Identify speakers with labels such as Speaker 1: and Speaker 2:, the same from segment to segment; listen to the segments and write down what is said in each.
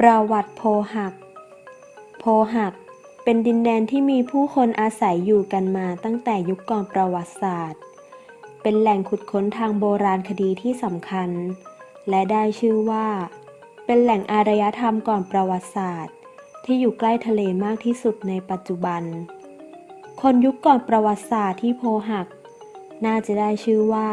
Speaker 1: ประวัติโพหัก โพหักเป็นดินแดนที่มีผู้คนอาศัยอยู่กันมาตั้งแต่ยุคก่อนประวัติศาสตร์ เป็นแหล่งขุดค้นทางโบราณคดีที่สำคัญ และได้ชื่อว่า เป็นแหล่งอารยธรรมก่อนประวัติศาสตร์ ที่อยู่ใกล้ทะเลมากที่สุดในปัจจุบัน คนยุคก่อนประวัติศาสตร์ที่โพหัก น่าจะได้ชื่อว่า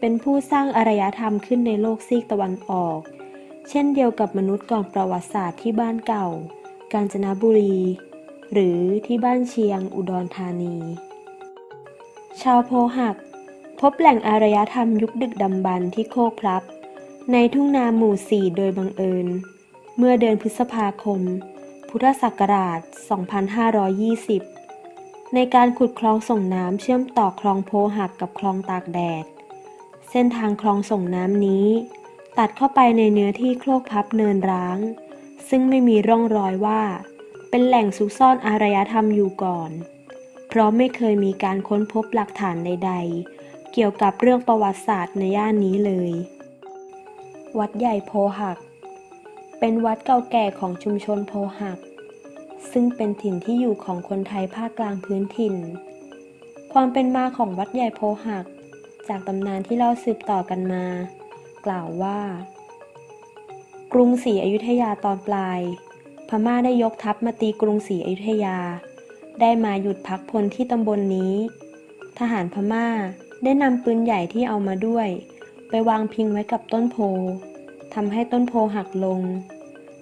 Speaker 1: เป็นผู้สร้างอารยธรรมขึ้นในโลกซีกตะวันออก เช่นเดียวกับมนุษย์ก่อนประวัติศาสตร์ที่บ้านเก่า กาญจนบุรี หรือที่บ้านเชียง อุดรธานี ชาวโพหัก พบแหล่งอารยธรรมยุคดึกดำบรรที่โคกพลับ ในทุ่งนาหมู่สี่โดยบังเอิญ เมื่อเดือนพฤษภาคม พุทธศักราช 2520 ในการขุดคลองส่งน้ำเชื่อมต่อคลองโพหักกับคลองตากแดด เส้นทางคลองส่งน้ำนี้ ตัดเข้าไปในเนื้อที่โคกพับเนินร้าง ซึ่งไม่มีร่องรอยว่า เป็นแหล่งซุกซ่อนอารยธรรมอยู่ก่อน เพราะไม่เคยมีการค้นพบหลักฐานใด ๆ เกี่ยวกับเรื่องประวัติศาสตร์ในย่านนี้เลย วัดใหญ่โพหัก เป็นวัดเก่าแก่ของชุมชนโพหัก ซึ่งเป็นถิ่นที่อยู่ของคนไทยภาคกลางพื้นถิ่น ความเป็นมาของวัดใหญ่โพหัก จากตำนานที่เล่าสืบต่อกันมา กล่าวว่า กรุงศรีอยุธยาตอนปลาย พม่าได้ยกทัพมาตีกรุงศรีอยุธยา ได้มาหยุดพักพลที่ตำบลนนี้ ทหารพม่าได้นำปืนใหญ่ที่เอามาด้วย ไปวางพิงไว้กับต้นโพทำให้ต้นโพหักลง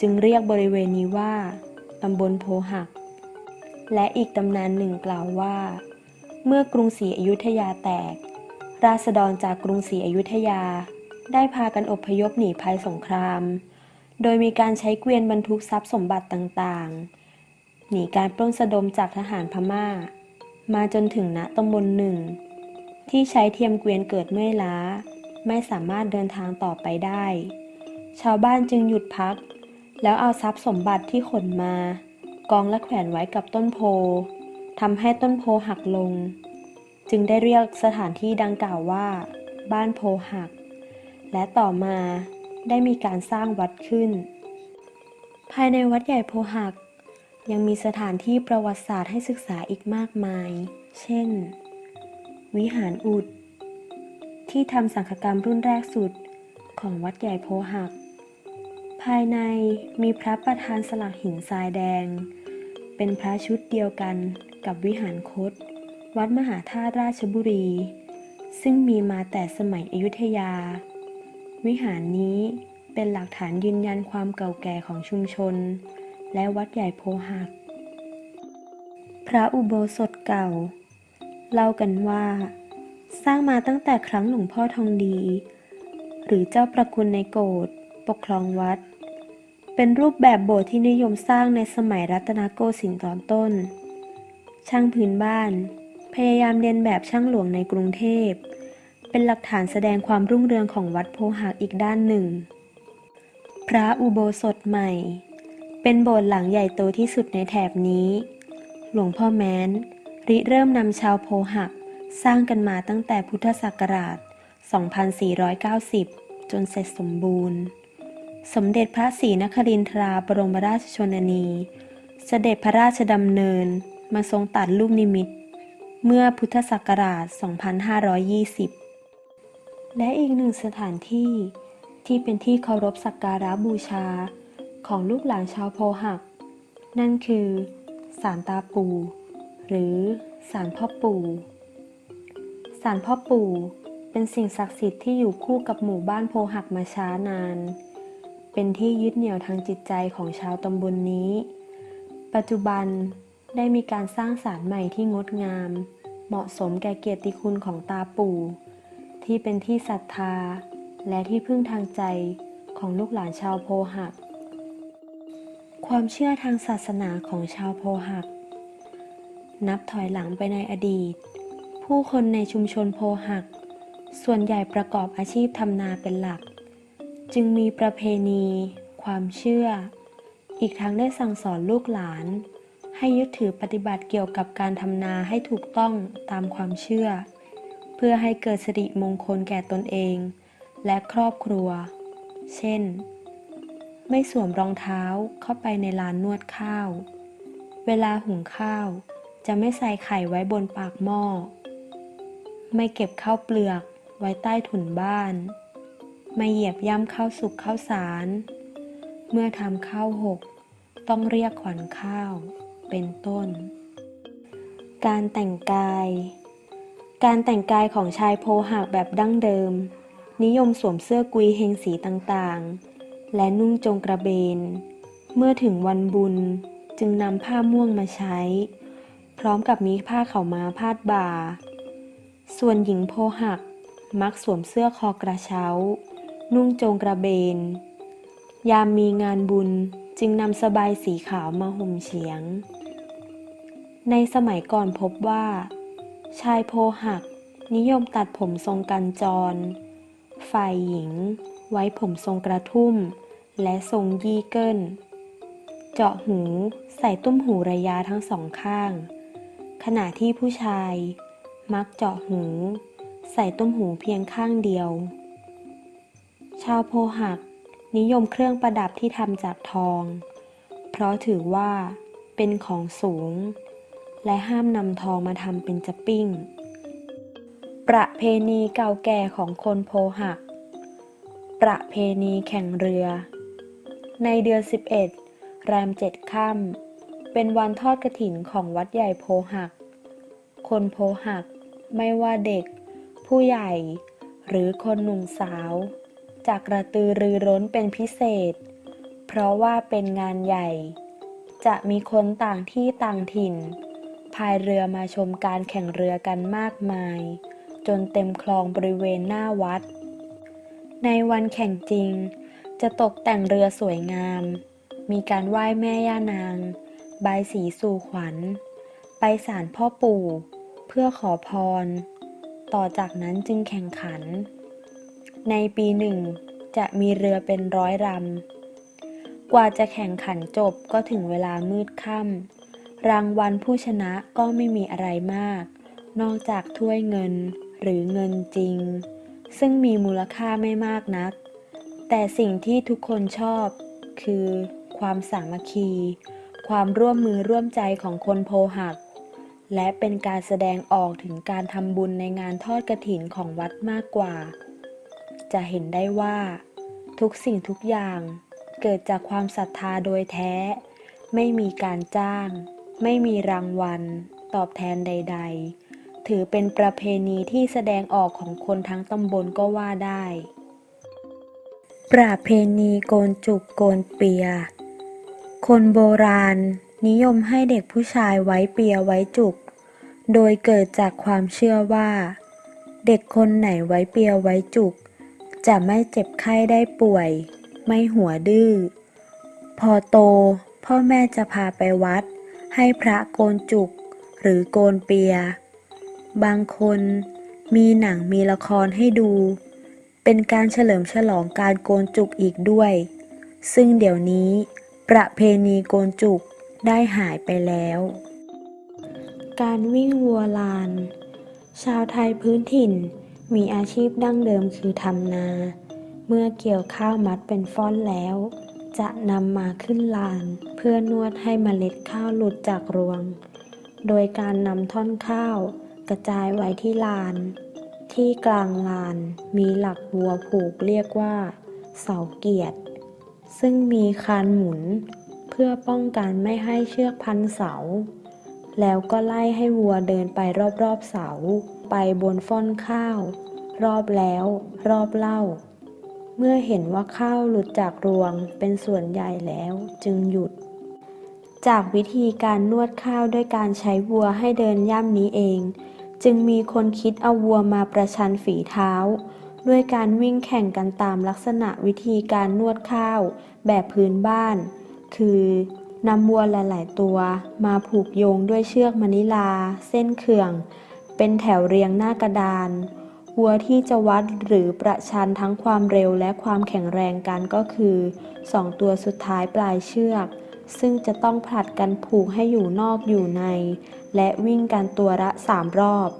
Speaker 1: จึงเรียกบริเวณนี้ว่าตำบลโพหัก และอีกตำนานหนึ่งกล่าวว่า เมื่อกรุงศรีอยุธยาแตก ราษฎรจากกรุงศรีอยุธยา ได้พากันอพยพหนีภัยสงคราม โดยมีการใช้เกวียนบรรทุกทรัพย์สมบัติต่างๆ หนีการปล้นสะดมจากทหารพม่า มาจนถึงณตำบลหนึ่ง ที่ใช้เทียมเกวียนเกิดเมื่อยล้า ไม่สามารถเดินทางต่อไปได้ ชาวบ้านจึงหยุดพัก แล้วเอาทรัพย์สมบัติที่ขนมา กองและแขวนไว้กับต้นโพทำให้ต้นโพหักลง จึงได้เรียกสถานที่ดังกล่าวว่า บ้านโพหัก และต่อมาได้มีการสร้างวัดขึ้น ภายในวัดใหญ่โพหัก ยังมีสถานที่ประวัติศาสตร์ให้ศึกษาอีกมากมาย เช่น วิหารอุด ที่ทำสังฆกรรมรุ่นแรกสุดของวัดใหญ่โพหัก ภายในมีพระประธานสลักหินทรายแดง เป็นพระชุดเดียวกันกับวิหารคต วัดมหาธาตุราชบุรี ซึ่งมีมาแต่สมัยอยุธยา วิหารนี้เป็นหลักฐานยืนยันความเก่าแก่ของชุมชน และวัดใหญ่โพหัก พระอุโบสถเก่า เล่ากันว่า สร้างมาตั้งแต่ครั้งหลวงพ่อทองดี หรือเจ้าประคุณในโกฏปกครองวัด เป็นรูปแบบโบสถ์ที่นิยมสร้างในสมัยรัตนโกสินทร์ตอนต้น ช่างพื้นบ้าน พยายามเรียนแบบช่างหลวงในกรุงเทพ เป็นหลักฐานแสดงความรุ่งเรืองของวัดโพหักอีกด้านหนึ่ง พระอุโบสถใหม่ เป็นโบสถ์หลังใหญ่โตที่สุดในแถบนี้ หลวงพ่อแม้น ริเริ่มนำชาวโพหักสร้างกันมาตั้งแต่พุทธศักราช 2490 จนเสร็จสมบูรณ์ สมเด็จพระศรีนครินทราบรมราชชนนี เสด็จพระราชดำเนินมาทรงตัดลูกนิมิตเมื่อพุทธศักราช 2520 และอีกหนึ่งสถานที่ที่เป็นที่เคารพสักการะบูชาของลูกหลานชาวโพหัก นั่นคือศาลตาปูหรือศาลพ่อปู่ศาลพ่อปู่เป็นสิ่งศักดิ์สิทธิ์ที่อยู่คู่กับหมู่บ้านโพหักมาช้านาน เป็นที่ยึดเหนี่ยวทางจิตใจของชาวตำบลนนี้ ปัจจุบันได้มีการสร้างศาลใหม่ที่งดงาม เหมาะสมแก่เกียรติคุณของตาปู่ ที่เป็นที่ศรัทธา และที่พึ่งทางใจของลูกหลานชาวโพหัก ความเชื่อทางศาสนาของชาวโพหัก นับถอยหลังไปในอดีต ผู้คนในชุมชนโพหัก ส่วนใหญ่ประกอบอาชีพทำนาเป็นหลัก จึงมีประเพณี ความเชื่อ อีกทั้งได้สั่งสอนลูกหลาน ให้ยึดถือปฏิบัติเกี่ยวกับการทำนาให้ถูกต้องตามความเชื่อ เพื่อให้เกิดสิริมงคลแก่ตนเอง และครอบครัว เช่น ไม่สวมรองเท้าเข้าไปในลานนวดข้าว เวลาหุงข้าวจะไม่ใส่ไข่ไว้บนปากหม้อ ไม่เก็บข้าวเปลือกไว้ใต้ถุนบ้าน ไม่เหยียบย่ำข้าวสุกข้าวสาร เมื่อทำข้าวหก ต้องเรียกขวัญข้าว เป็นต้น การแต่งกาย การแต่งกายของชายโพหักแบบดั้งเดิม นิยมสวมเสื้อกุยเฮงสีต่างๆ และนุ่งจงกระเบน เมื่อถึงวันบุญจึงนำผ้าม่วงมาใช้ พร้อมกับมีผ้าเข่าม้าพาดบ่า ส่วนหญิงโพหักมักสวมเสื้อคอกระเช้า นุ่งโจงกระเบน ยามมีงานบุญจึงนำสบายสีขาวมาห่มเฉียง ในสมัยก่อนพบว่า ชายโพหัก นิยมตัดผมทรงกันจร ฝ่ายหญิง ไว้ผมทรงกระทุ่ม และทรงยี่เกิลเจาะหูใส่ตุ้มหูระยะทั้งสองข้าง ขณะที่ผู้ชาย มักเจาะหู ใส่ตุ้มหูเพียงข้างเดียว ชาวโพหัก นิยมเครื่องประดับที่ทำจากทอง เพราะถือว่าเป็นของสูง และห้ามนำทองมาทำเป็นจะปิ้ง ประเพณีเก่าแก่ของคนโพหัก ประเพณีแข่งเรือ ในเดือน 11 แรมเจ็ดค่ำเป็นวันทอดกระถินของวัดใหญ่โพหัก คนโพหักไม่ว่าเด็ก ผู้ใหญ่ หรือคนหนุ่มสาวจากกระตือรือร้นเป็นพิเศษ เพราะว่าเป็นงานใหญ่ จะมีคนต่างที่ต่างถิ่น พายเรือมาชมการแข่งเรือกันมากมาย จนเต็มคลองบริเวณหน้าวัด ในวันแข่งจริง จะตกแต่งเรือสวยงาม มีการไหว้แม่ย่านาง บายสีสู่ขวัญ ไปศาลพ่อปู่ เพื่อขอพร ต่อจากนั้นจึงแข่งขัน ในปีหนึ่งจะมีเรือเป็นร้อยลำกว่าจะแข่งขันจบก็ถึงเวลามืดค่ำ รางวัลผู้ชนะก็ไม่มีอะไรมาก นอกจากถ้วยเงินหรือเงินจริง ซึ่งมีมูลค่าไม่มากนัก แต่สิ่งที่ทุกคนชอบคือ ความสามัคคี ความร่วมมือร่วมใจของคนโพหัก และเป็นการแสดงออกถึงการทำบุญในงานทอดกระถินของวัดมากกว่า จะเห็นได้ว่า ทุกสิ่งทุกอย่างเกิดจากความศรัทธาโดยแท้ ไม่มีการจ้าง ไม่มีรางวัล ตอบแทนใด ๆ ถือเป็นประเพณีที่แสดงออกของคนทั้งตำบลก็ว่าได้ ประเพณีโกนจุกโกนเปีย คนโบราณนิยมให้เด็กผู้ชายไว้เปียไว้จุก โดยเกิดจากความเชื่อว่า เด็กคนไหนไว้เปียไว้จุก จะไม่เจ็บไข้ได้ป่วย ไม่หัวดื้อ พอโตพ่อแม่จะพาไปวัด ให้พระโกนจุกหรือโกนเปีย บางคนมีหนังมีละครให้ดู เป็นการเฉลิมฉลองการโกนจุกอีกด้วย ซึ่งเดี๋ยวนี้ ประเพณีโกนจุกได้หายไปแล้ว การวิ่งวัวลาน ชาวไทยพื้นถิ่นมีอาชีพดั้งเดิมคือทำนา เมื่อเกี่ยวข้าวมัดเป็นฟ้อนแล้ว จะนำมาขึ้นลาน เพื่อนวดให้เมล็ดข้าวหลุดจากรวง โดยการนำท่อนข้าว กระจายไว้ที่ลาน ที่กลางลานมีหลักวัวผูกเรียกว่า เสาเกียรติ ซึ่งมีคานหมุน เพื่อป้องกันไม่ให้เชือกพันเสา แล้วก็ไล่ให้วัวเดินไปรอบๆเสา ไปบนฟ่อนข้าว รอบแล้ว รอบเล่า เมื่อเห็นว่าข้าวหลุดจากรวงเป็นส่วนใหญ่แล้วจึงหยุด จากวิธีการนวดข้าวด้วยการใช้วัวให้เดินย่ำนี้เอง จึงมีคนคิดเอาวัวมาประชันฝีเท้า ด้วยการวิ่งแข่งกันตามลักษณะวิธีการนวดข้าวแบบพื้นบ้าน คือนำวัวหลาย ๆ ตัวมาผูกโยงด้วยเชือกมะนิลา เส้นเขื่อง เป็นแถวเรียงหน้ากระดาน วัวที่จะวัดหรือประชันทั้งความเร็วและความแข็งแรงกันก็คือสองตัวสุดท้ายปลายเชือก ซึ่งจะต้องผลัดกันผูกให้อยู่นอกอยู่ใน และวิ่งกันตัวละสามรอบ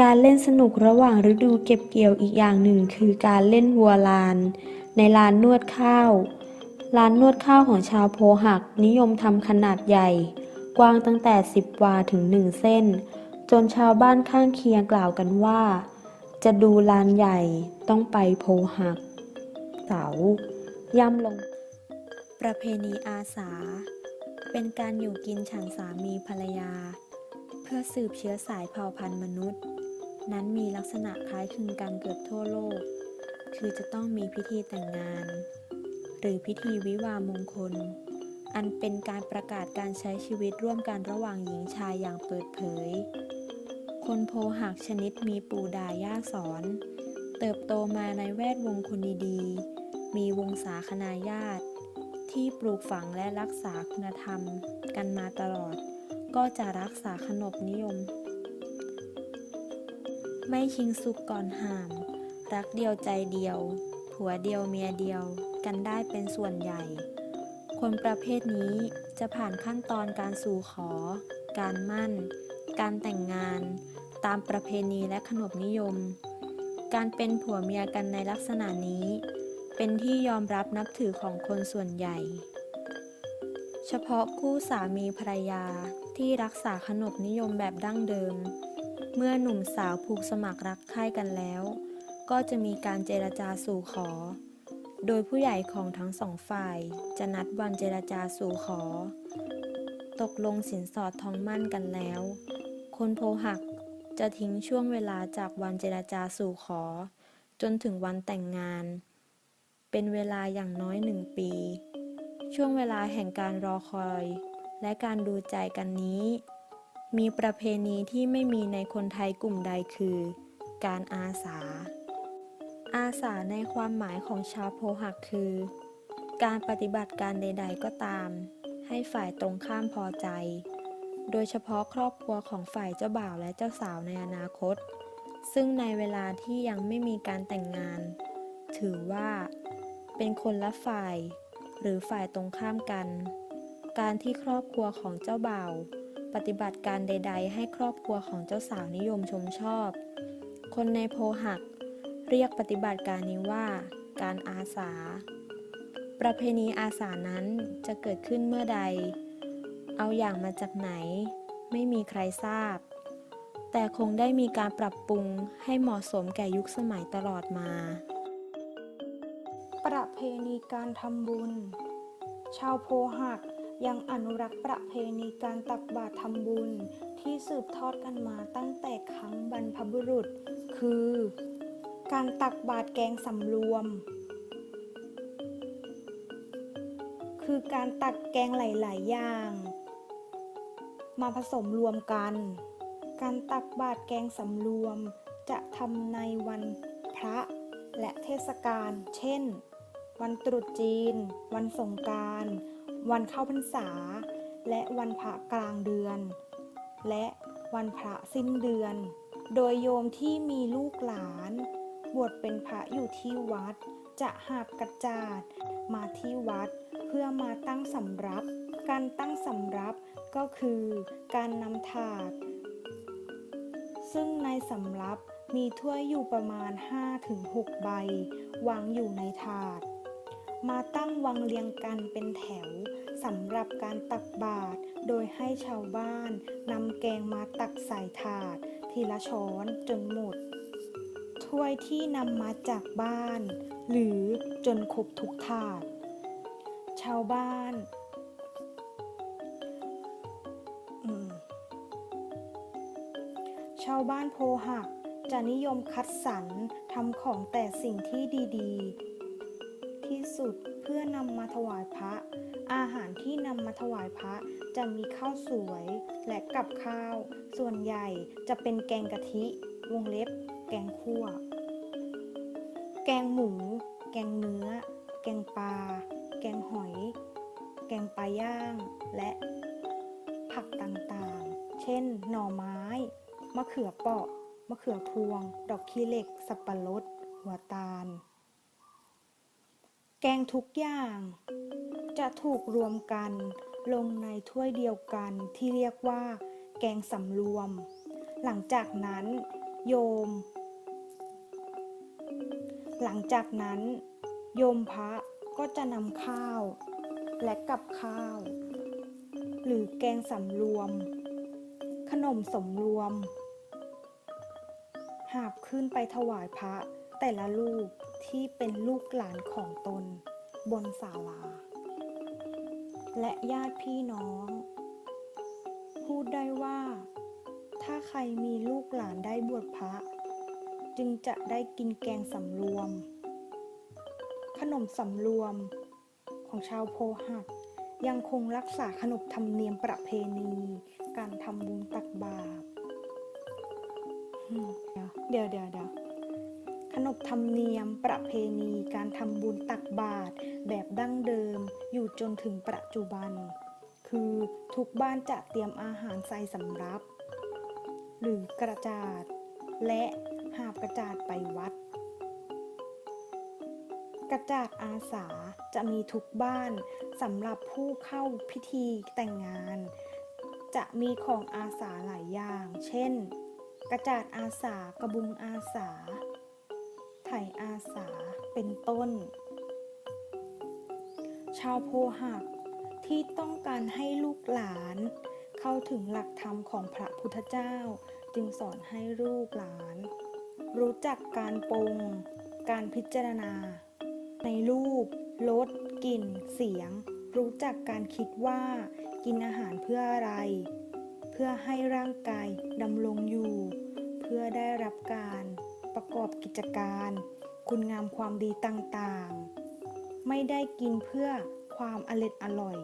Speaker 1: การเล่นสนุกระหว่างฤดูเก็บเกี่ยวอีกอย่างหนึ่ง คือการเล่นวัวลาน ในลานนวดข้าวร้านนวดข้าวของชาวโพหักนิยมทำขนาดใหญ่ กว้างตั้งแต่ 10 วาถึง 1 เส้น จนชาวบ้านข้างเคียงกล่าวกันว่า จะดูลานใหญ่ต้องไปโพหัก เสา ย่ำลง ประเพณีอาสา เป็นการอยู่กินฉันสามีภรรยา เพื่อสืบเชื้อสายเผ่าพันธุ์มนุษย์ นั้นมีลักษณะคล้ายคลึงกันเกือบทั่วโลก คือจะต้องมีพิธีแต่งงาน หรือพิธีวิวาห์มงคลอันเป็นการประกาศการใช้ชีวิตร่วมกันระหว่างหญิงชายอย่างเปิดเผย คนโพหักชนิดมีปู่ดาย่าสอน เติบโตมาในแวดวงคนดีๆ มีวงศาคณาญาติ ที่ปลูกฝังและรักษาคุณธรรมกันมาตลอด ก็จะรักษาขนบนิยม ไม่ชิงสุกก่อนห่าม รักเดียวใจเดียว ผัวเดียวเมียเดียวกันได้เป็นส่วนใหญ่ คนประเภทนี้จะผ่านขั้นตอนการสู่ขอ การมั่น การแต่งงาน ตามประเพณีและขนบนิยม การเป็นผัวเมียกันในลักษณะนี้ เป็นที่ยอมรับนับถือของคนส่วนใหญ่ เฉพาะคู่สามีภรรยาที่รักษาขนบนิยมแบบดั้งเดิม เมื่อหนุ่มสาวผูกสมัครรักใคร่กันแล้ว ก็จะมีการเจรจาสู่ขอ โดยผู้ใหญ่ของทั้งสองฝ่าย จะนัดวันเจรจาสู่ขอ ตกลงสินสอดทองมั่นกันแล้ว คนโพหักจะทิ้งช่วงเวลาจากวันเจรจาสู่ขอ จนถึงวันแต่งงาน เป็นเวลาอย่างน้อยหนึ่งปี ช่วงเวลาแห่งการรอคอย และการดูใจกันนี้ มีประเพณีที่ไม่มีในคนไทยกลุ่มใดคือ การอาสา อาสาในความหมายของชาวโพหักคือ การปฏิบัติการใด ๆ ก็ตาม ให้ฝ่ายตรงข้ามพอใจ โดยเฉพาะครอบครัวของฝ่ายเจ้าบ่าวและเจ้าสาวในอนาคต ซึ่งในเวลาที่ยังไม่มีการแต่งงาน ถือว่า เป็นคนละฝ่าย หรือฝ่ายตรงข้ามกัน การที่ครอบครัวของเจ้าบ่าว ปฏิบัติการใด ๆ ให้ครอบครัวของเจ้าสาวนิยมชมชอบ คนในโพหัก เรียกปฏิบัติการนี้ว่า การอาสา ประเพณีอาสานั้นจะเกิดขึ้นเมื่อใด เอาอย่างมาจากไหน ไม่มีใครทราบ แต่คงได้มีการปรับปรุงให้เหมาะสมแก่ยุคสมัยตลอดมา
Speaker 2: ประเพณีการทำบุญ ชาวโพหักยังอนุรักษ์ประเพณีการตักบาตรทำบุญที่สืบทอดกันมาตั้งแต่ครั้งบรรพบุรุษ คือ การตักบาตรแกงสำรวม คือการตักแกงหลาย ๆ อย่าง มาผสมรวมกัน การตักบาตรแกงสำรวม จะทำในวันพระและเทศกาล เช่น วันตรุษจีน วันสงการ วันเข้าพรรษา และวันพระกลางเดือน และวันพระสิ้นเดือน โดยโยมที่มีลูกหลาน บวชเป็นพระอยู่ที่วัด จะหาบกระจาดมาที่วัด เพื่อมาตั้งสำรับ การตั้งสำรับ ก็คือการนำถาด ซึ่งในสำรับมีถ้วยอยู่ประมาณ 5-6 ใบ วางอยู่ในถาด มาตั้งวางเรียงกันเป็นแถวสำหรับการตักบาตรโดยให้ชาวบ้านนำแกงมาตักใส่ถาด ทีละช้อนจนหมด ถ้วยที่นำมาจากบ้าน หรือจนครบทุกถาด ชาวบ้าน ชาวบ้านโพหักจะนิยมคัดสรรทำของแต่สิ่งที่ดีๆ ที่สุดเพื่อนำมาถวายพระ อาหารที่นำมาถวายพระจะมีข้าวสวยและกับข้าว ส่วนใหญ่จะเป็นแกงกะทิ วงเล็บ แกงคั่ว แกงหมู แกงเนื้อ แกงปลา แกงหอย แกงปลาย่าง และผักต่างๆ เช่น หน่อไม้ มะเขือเปราะ มะเขือพวง ดอกขี้เหล็ก สับปะรด หัวตาล แกงทุกอย่าง จะถูกรวมกัน ลงในถ้วยเดียวกันที่เรียกว่า แกงสำรวม หลังจากนั้น โยม หลังจากนั้น โยมพระก็จะนำข้าว และกับข้าว หรือแกงสำรวม ขนมสมรวม หาบขึ้นไปถวายพระ แต่ละลูกที่เป็นลูกหลานของตน บนศาลา และญาติพี่น้อง พูดได้ว่า ถ้าใครมีลูกหลานได้บวชพระ จึงจะได้กินแกงสำรวม ขนมสำรวมของชาวโพหักยังคงรักษาขนบธรรมเนียมประเพณี การทำบุญตักบาตร เดี๋ยวเดี๋ยวเดี๋ยวขนบธรรมเนียมประเพณีการทำบุญตักบาตรแบบดั้งเดิมอยู่จนถึงปัจจุบัน คือทุกบ้านจะเตรียมอาหารใส่สำรับ หรือกระจาด และหาบกระจาดไปวัด กระจาดอาสาจะมีทุกบ้านสำหรับผู้เข้าพิธีแต่งงาน จะมีของอาสาหลายอย่าง เช่น กระจาดอาสากระบุงอาสา ไถอาสาเป็นต้น ชาวโพหักที่ต้องการให้ลูกหลาน เข้าถึงหลักธรรมของพระพุทธเจ้า จึงสอนให้ลูกหลาน รู้จักการปรงการพิจารณา ในรูปรสกลิ่น เสียง รู้จักการคิดว่ากินอาหารเพื่ออะไร พื่อให้ร่างกายดำรงอยู่ เพื่อได้รับการประกอบกิจการ คุณงามความดีต่างๆ ไม่ได้กินเพื่อความอร็ดอร่อย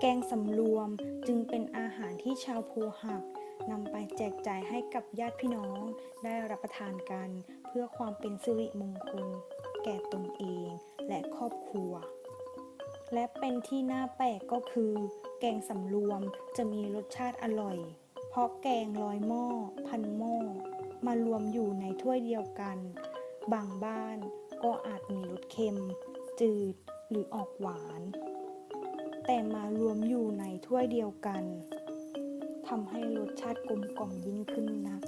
Speaker 2: แกงสำรวมจึงเป็นอาหารที่ชาวโพหักนำไปแจกจ่ายให้กับญาติพี่น้องได้รับประทานกัน เพื่อความเป็นสิริมงคล แก่ตนเองและครอบครัว และเป็นที่น่าแปลกก็คือ แกงสำรวมจะมีรสชาติอร่อย เพราะแกงร้อยหม้อ พันหม้อ มารวมอยู่ในถ้วยเดียวกัน บางบ้านก็อาจมีรสเค็ม จืดหรือออกหวาน แต่มารวมอยู่ในถ้วยเดียวกันทำให้รสชาติกลมกล่อมยิ่งขึ้นนัก